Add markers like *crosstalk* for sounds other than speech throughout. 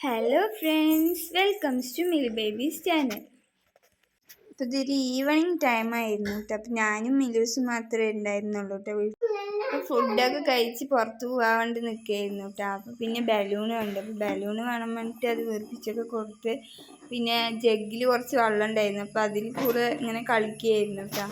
Hello friends welcomes to mil babies channel അപ്പോൾ ഇതൊരു evening time ആയിരുന്നു കേട്ടോ അപ്പം ഞാനും മിലൂസും മാത്രമേ ഉണ്ടായിരുന്നുള്ളൂ കേട്ടോ ഫുഡൊക്കെ കഴിച്ച് പുറത്ത് പോകാൻ വേണ്ടി നിൽക്കുകയായിരുന്നു കേട്ടോ അപ്പോൾ പിന്നെ ബലൂൺ ഉണ്ട് അപ്പോൾ ബലൂൺ വേണം വേണ്ടിയിട്ട് അത് വീർപ്പിച്ചൊക്കെ കൊടുത്ത് പിന്നെ ജഗ്ഗിൽ കുറച്ച് വെള്ളം ഉണ്ടായിരുന്നു. അപ്പോൾ അതിൽ കൂടെ ഇങ്ങനെ കളിക്കുകയായിരുന്നു കേട്ടോ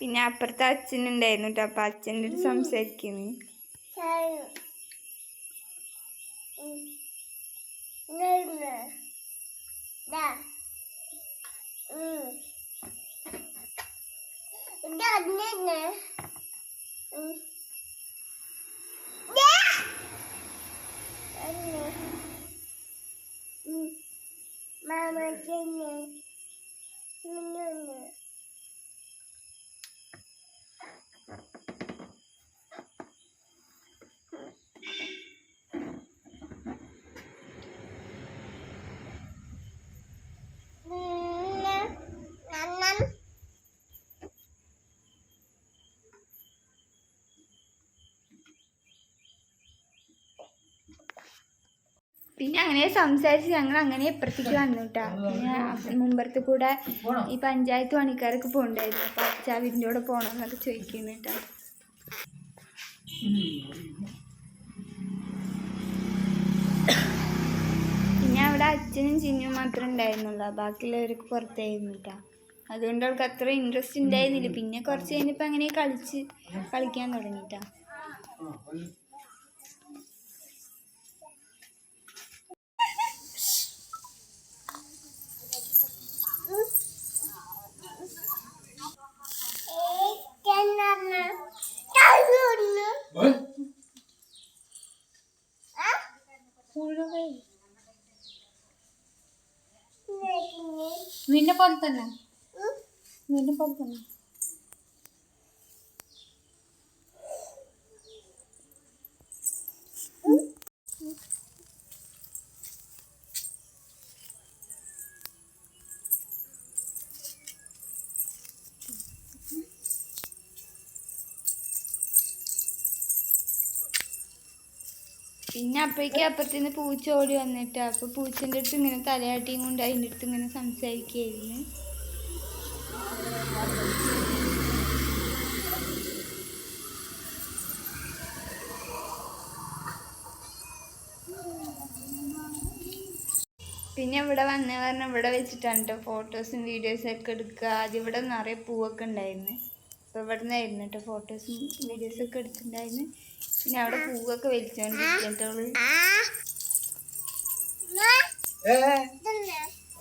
പിന്നെ അപ്പുറത്തെ അച്ഛനുണ്ടായിരുന്നു കേട്ടോ അപ്പോൾ അച്ഛന്റെ അടുത്ത് സംസാരിക്കുന്നു. Mama പിന്നെ അങ്ങനെ സംസാരിച്ച് ഞങ്ങൾ അങ്ങനെ ഇപ്പുറത്തേക്ക് വന്നു കേട്ടോ പിന്നെ മുമ്പുറത്ത് കൂടെ ഈ പഞ്ചായത്ത് പണിക്കാരൊക്കെ പോകണ്ടായിരുന്നു. അപ്പൊ അച്ഛാ വീടിന്റെ കൂടെ പോകണം എന്നൊക്കെ ചോദിക്കുന്നു കേട്ടോ. പിന്നെ അവിടെ അച്ഛനും ചിന്നും മാത്രമേ ഉണ്ടായിരുന്നുള്ളൂ. ബാക്കിയുള്ളവർക്ക് പുറത്തായിരുന്നു കേട്ടോ. അതുകൊണ്ട് അവൾക്ക് അത്ര ഇൻട്രസ്റ്റ് ഉണ്ടായിരുന്നില്ല. പിന്നെ കുറച്ച് കഴിഞ്ഞപ്പോൾ അങ്ങനെ കളിച്ച് കളിക്കാൻ തുടങ്ങിയിട്ടാ విన్న పడుతున్నా. విన్న పడుతున్నా. പിന്നെ അപ്പോഴേക്കും അപ്പുറത്തുനിന്ന് പൂച്ച ഓടി വന്നിട്ട് അപ്പോൾ പൂച്ചന്റെ അടുത്ത് ഇങ്ങനെ തലയാട്ടിയും കൊണ്ട് അതിന്റെ അടുത്ത് ഇങ്ങനെ സംസാരിക്കുകയായിരുന്നു പിന്നെ ഇവിടെ വന്ന പറഞ്ഞാൽ ഇവിടെ വെച്ചിട്ടാണ് കേട്ടോ ഫോട്ടോസും വീഡിയോസും ഒക്കെ എടുക്കുക. ആദ്യം ഇവിടെ നിറയെ പൂവൊക്കെ ഉണ്ടായിരുന്നു. അപ്പോൾ ഇവിടെ നിന്നായിരുന്നു കേട്ടോ ഫോട്ടോസും വീഡിയോസും ഒക്കെ എടുത്തിട്ടുണ്ടായിരുന്നു. പിന്നെ അവിടെ പൂവൊക്കെ വലിച്ചോണ്ടിരിക്കട്ടോൾ പൂവ്.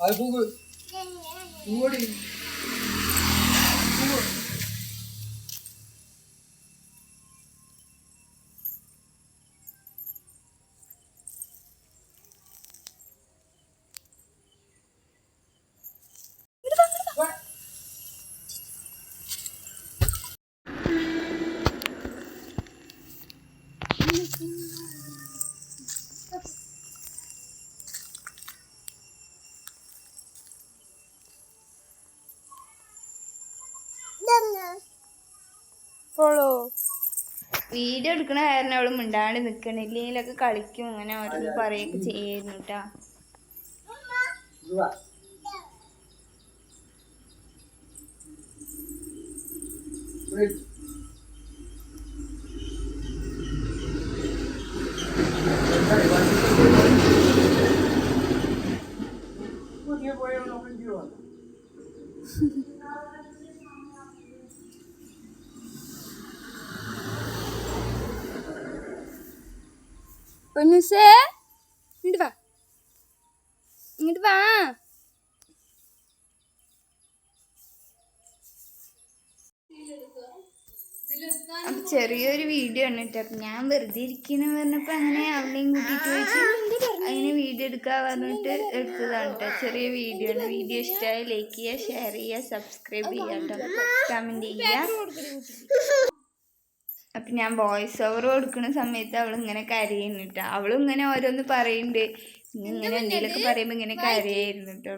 അത് പൂവ്. പൂവടി വീഡിയോ എടുക്കണ കാരണം അവൾ മിണ്ടാണ്ട് നിക്കണില്ലെങ്കിലൊക്കെ കളിക്കും. അങ്ങനെ ഓരോന്ന് പറയുകയൊക്കെ ചെയ്യായിരുന്നു കേട്ടാ. പുതിയ പോയോ നോക്കണ്ടോ *laughs* പൊന്നുസേ ഇങ്ങോട്ട് വാ. ഇങ്ങോട്ട് വാ. അപ്പൊ ചെറിയൊരു വീഡിയോ ആണ് കേട്ടോ അപ്പൊ ഞാൻ വെറുതെ ഇരിക്കുന്ന പറഞ്ഞപ്പോ അങ്ങനെ അവളെയും കൂട്ടിട്ട് വെച്ചു അങ്ങനെ വീഡിയോ എടുക്കാൻ പറഞ്ഞിട്ട് എടുത്തതാണ് കേട്ടോ ചെറിയ വീഡിയോ ആണ്. വീഡിയോ ഇഷ്ടമായ ലൈക്ക് ചെയ്യുക ഷെയർ ചെയ്യുക സബ്സ്ക്രൈബ് ചെയ്യുക. കേട്ടോ കമന്റ് ചെയ്യുക അപ്പം ഞാൻ വോയിസ് ഓവർ കൊടുക്കുന്ന സമയത്ത് അവൾ ഇങ്ങനെ കരയുന്നു കേട്ടോ അവളും ഇങ്ങനെ ഓരോന്ന് പറയുന്നുണ്ട് ഇങ്ങനെ എന്തെങ്കിലുമൊക്കെ പറയുമ്പോൾ ഇങ്ങനെ കരയായിരുന്നു കേട്ടോ